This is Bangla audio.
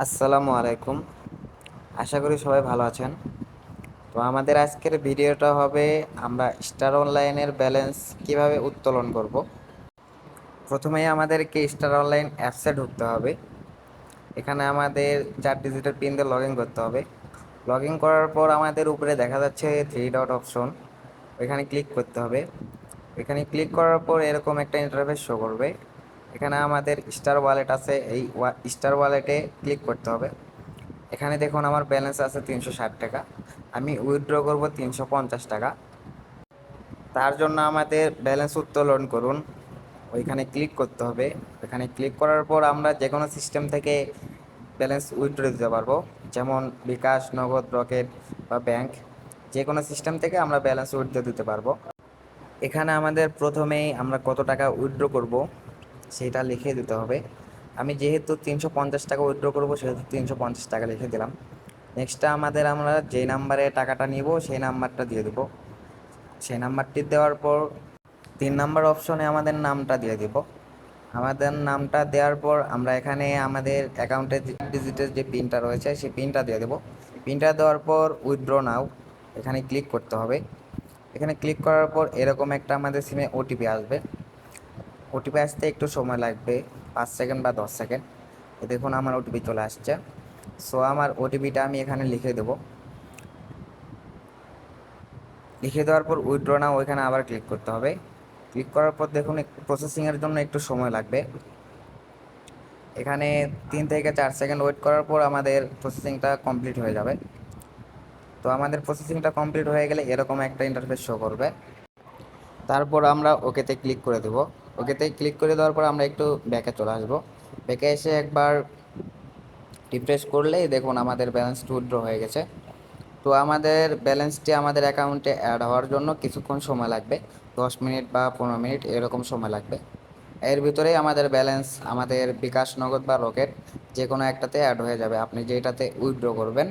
আসসালামু আলাইকুম। আশা করি সবাই ভালো আছেন। তো আমাদের আজকের ভিডিওটা হবে আমরা স্টার অনলাইনের ব্যালেন্স কীভাবে উত্তোলন করব। প্রথমেই আমাদেরকে স্টার অনলাইন অ্যাপসে ঢুকতে হবে। এখানে আমাদের চার ডিজিটাল পিন দিয়ে লগ ইন করতে হবে। লগ ইন করার পর আমাদের উপরে দেখা যাচ্ছে থ্রি ডট অপশন ওইখানে ক্লিক করতে হবে। এখানে ক্লিক করার পর এরকম একটা ইন্টারফেস শো করবে। এখানে আমাদের স্টার ওয়ালেট আছে, এই স্টার ওয়ালেটে ক্লিক করতে হবে। এখানে দেখুন আমার ব্যালেন্স আছে তিনশো ষাট টাকা, আমি উইথড্র করব তিনশো পঞ্চাশ টাকা। তার জন্য আমাদের ব্যালেন্স উত্তোলন করুন, ওইখানে ক্লিক করতে হবে। এখানে ক্লিক করার পর আমরা যে কোনো সিস্টেম থেকে ব্যালেন্স উইথড্র দিতে পারব, যেমন বিকাশ, নগদ, রকেট বা ব্যাংক যে কোনো সিস্টেম থেকে আমরা ব্যালেন্স উইথড্র দিতে পারব। এখানে আমাদের প্রথমেই আমরা কত টাকা উইথড্র করব সেটা লিখে দিতে হবে। আমি যেহেতু তিনশো পঞ্চাশ টাকা উইথড্র করব, সেহেতু তিনশো পঞ্চাশ টাকা লিখে দিলাম। নেক্সটটা আমাদের আমরা যে নাম্বারে টাকাটা নিব, সেই নাম্বারটা দিয়ে দেবো। সেই নাম্বারটি দেওয়ার পর তিন নাম্বার অপশনে আমাদের নামটা দিয়ে দিব। আমাদের নামটা দেওয়ার পর আমরা এখানে আমাদের অ্যাকাউন্টে ডিজিটের যে পিনটা রয়েছে, সেই পিনটা দিয়ে দেবো। পিনটা দেওয়ার পর উইথড্র নাও এখানে ক্লিক করতে হবে। এখানে ক্লিক করার পর এরকম একটা আমাদের সিমে ওটিপি আসবে। ওটিপি আসতে একটু সময় লাগবে, পাঁচ সেকেন্ড বা দশ সেকেন্ড দেখুন আমার ওটিপি চলে আসছে। সো আমার ওটিপিটা আমি এখানে লিখে দেবো। লিখে দেওয়ার পর উইথড্র নাও, ওইখানে আবার ক্লিক করতে হবে। ক্লিক করার পর দেখুন প্রসেসিংয়ের জন্য একটু সময় লাগবে। এখানে তিন থেকে চার সেকেন্ড ওয়েট করার পর আমাদের প্রসেসিংটা কমপ্লিট হয়ে যাবে। তো আমাদের প্রসেসিংটা কমপ্লিট হয়ে গেলে এরকম একটা ইন্টারফেস শো করবে। তারপর আমরা ওকেতে ক্লিক করে দেব। ওকেতে ক্লিক করে দেওয়ার পর আমরা একটু ব্যাকে চলে আসব। ব্যাকে এসে একবার রিফ্রেশ করলেই দেখুন আমাদের ব্যালেন্স উইথড্র হয়ে গেছে। তো আমাদের ব্যালেন্সটি আমাদের অ্যাকাউন্টে অ্যাড হওয়ার জন্য কিছুক্ষণ সময় লাগবে। দশ মিনিট বা পনেরো মিনিট এরকম সময় লাগবে। এর ভিতরেই আমাদের ব্যালেন্স আমাদের বিকাশ নগদ বা রকেট যে কোনো একটাতে অ্যাড হয়ে যাবে। আপনি যেটাতে উইথড্র করবেন